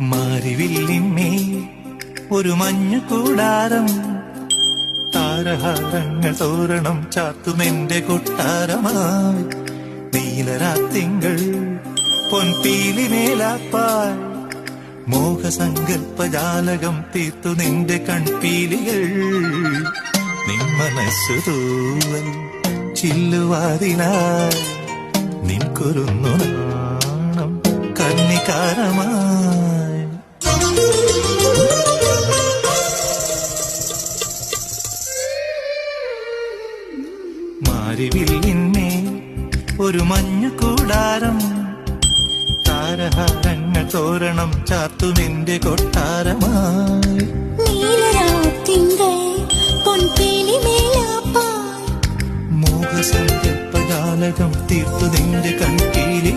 മാരിവില്ലിന്മേ ഒരു മഞ്ഞു കൂടാരം. താരഹാരങ്ങൾ തോരണം ചാത്തുമെന്റെ കൊട്ടാരമായി. നീലരാത്തിങ്കൾ പൊൻപീലി മേലാപ്പാൽ. മോഹസങ്കൽപ്പജാലകം തീർത്തു നിന്റെ കൺപീലികൾ. നിൻ മനസ്സു തൂവൽ ചില്ലുവാതിനായി നിൻ കുരുന്നു നാണം കന്നിക്കാരമായി മാരിവില്ലിന്മേ ഒരു മഞ്ഞു കൂടാരം. താരഹാരങ്ങൾ തോരണം ചാർത്തു നിന്റെ കൊട്ടാരമായി. മോഹസങ്കൽപ്പജാലകം തീർത്തു നിന്റെ കൺകീലികൾ